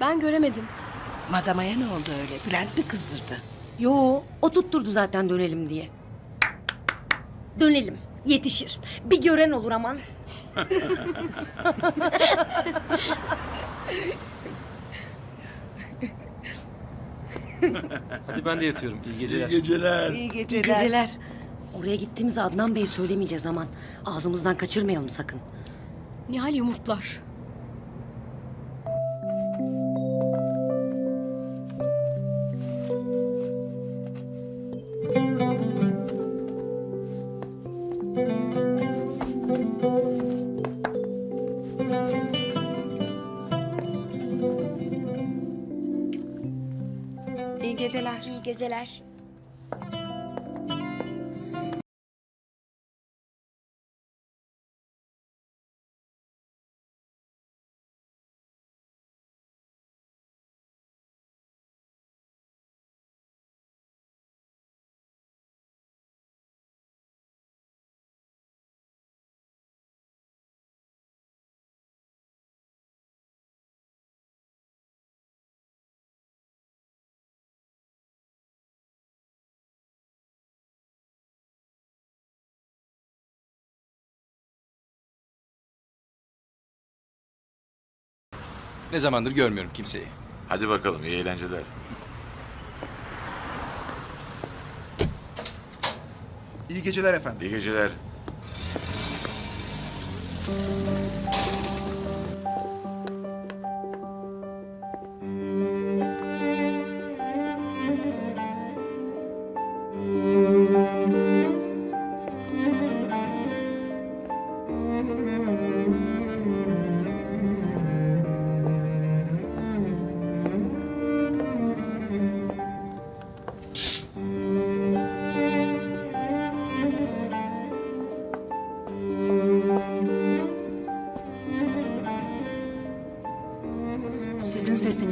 Ben göremedim. Madamaya ne oldu öyle? Bülent mi kızdırdı? Yo, o tutturdu zaten dönelim diye. Dönelim. Yetişir. Bir gören olur aman. Hadi ben de yatıyorum. İyi geceler. Geceler. İyi İyi geceler. geceler. Oraya gittiğimizde Adnan Bey'e söylemeyeceğiz aman. Ağzımızdan kaçırmayalım sakın. Nihal yumurtlar. Geceler. İyi geceler. Ne zamandır görmüyorum kimseyi. Hadi bakalım iyi eğlenceler. İyi geceler efendim. İyi geceler.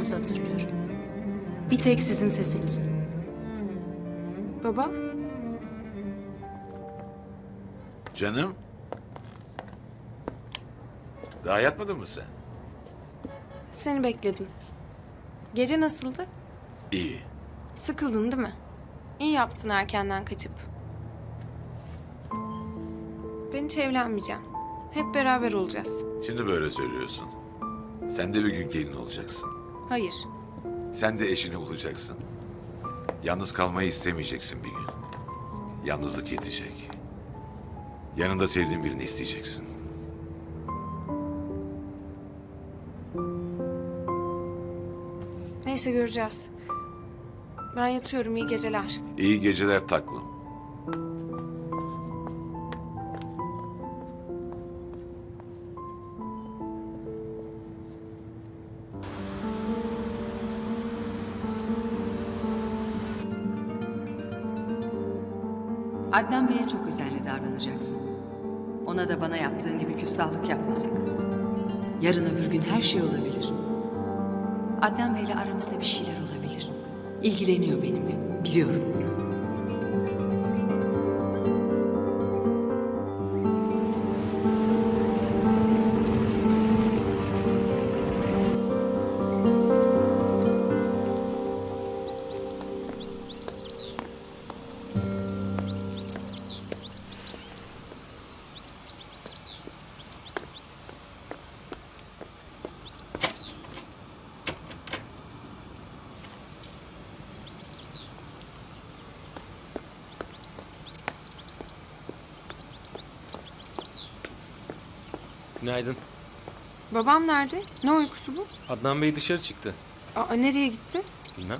Sesinizi hatırlıyorum. Bir tek sizin sesinizi. Baba, Canım. Daha yatmadın mı sen? seni bekledim. Gece nasıldı? İyi. Sıkıldın değil mi? İyi yaptın erkenden kaçıp. Ben hiç evlenmeyeceğim. Hep beraber olacağız. Şimdi böyle söylüyorsun. Sen de bir gün gelin olacaksın. Hayır. Sen de eşini bulacaksın. Yalnız kalmayı istemeyeceksin bir gün. Yalnızlık yetecek. Yanında sevdiğin birini isteyeceksin. Neyse göreceğiz. Ben yatıyorum. iyi geceler. İyi geceler taklım. Adnan Bey'e çok özenli davranacaksın. Ona da bana yaptığın gibi küstahlık yapma sakın. Yarın öbür gün her şey olabilir. Adnan Bey'le aramızda bir şeyler olabilir. İlgileniyor benimle, biliyorum. Günaydın. Babam nerede? Ne uykusu bu? Adnan Bey dışarı çıktı. Aa, nereye gitti? Bilmem.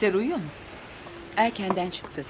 Bihter uyuyor mu? Erkenden çıktı.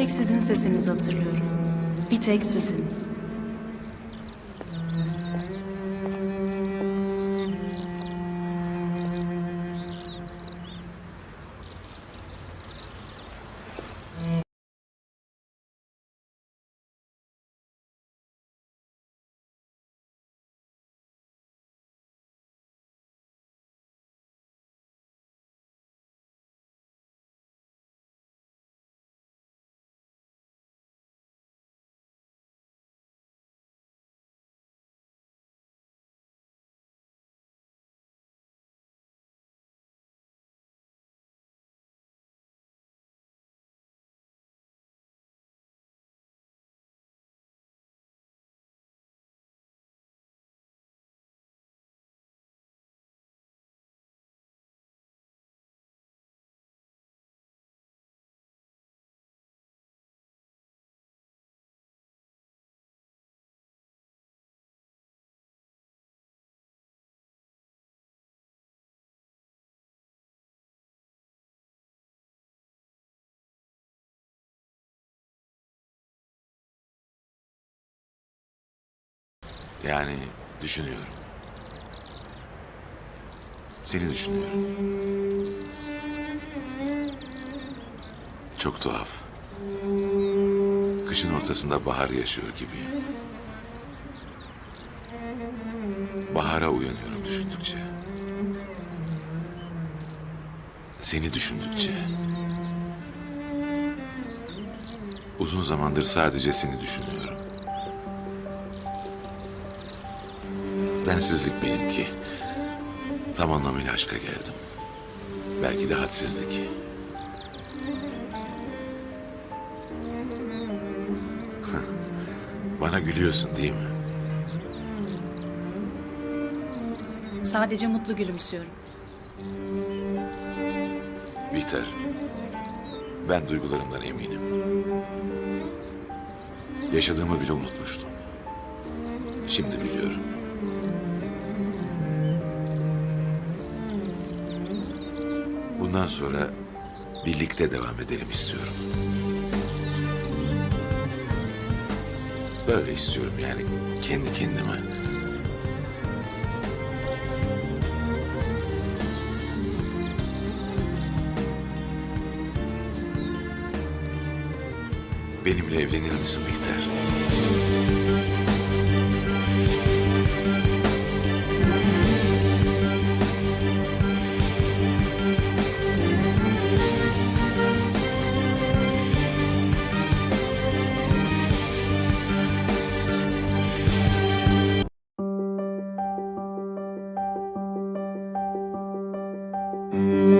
Tek sizin sesinizi hatırlıyorum. Bir tek sizin. Yani düşünüyorum. Seni düşünüyorum. Çok tuhaf. Kışın ortasında bahar yaşıyor gibiyim. Bahara uyanıyorum düşündükçe. Seni düşündükçe. Uzun zamandır sadece seni düşünüyorum. Densizlik benimki. Tam anlamıyla aşka geldim. Belki de hadsizlik. Bana gülüyorsun değil mi? Sadece mutlu gülümsüyorum. Bihter. Ben duygularımdan eminim. Yaşadığımı bile unutmuştum. Şimdi biliyorum. Bundan sonra birlikte devam edelim istiyorum. Böyle istiyorum yani kendi kendime. Benimle evlenir misin Bihter? Mm-hmm.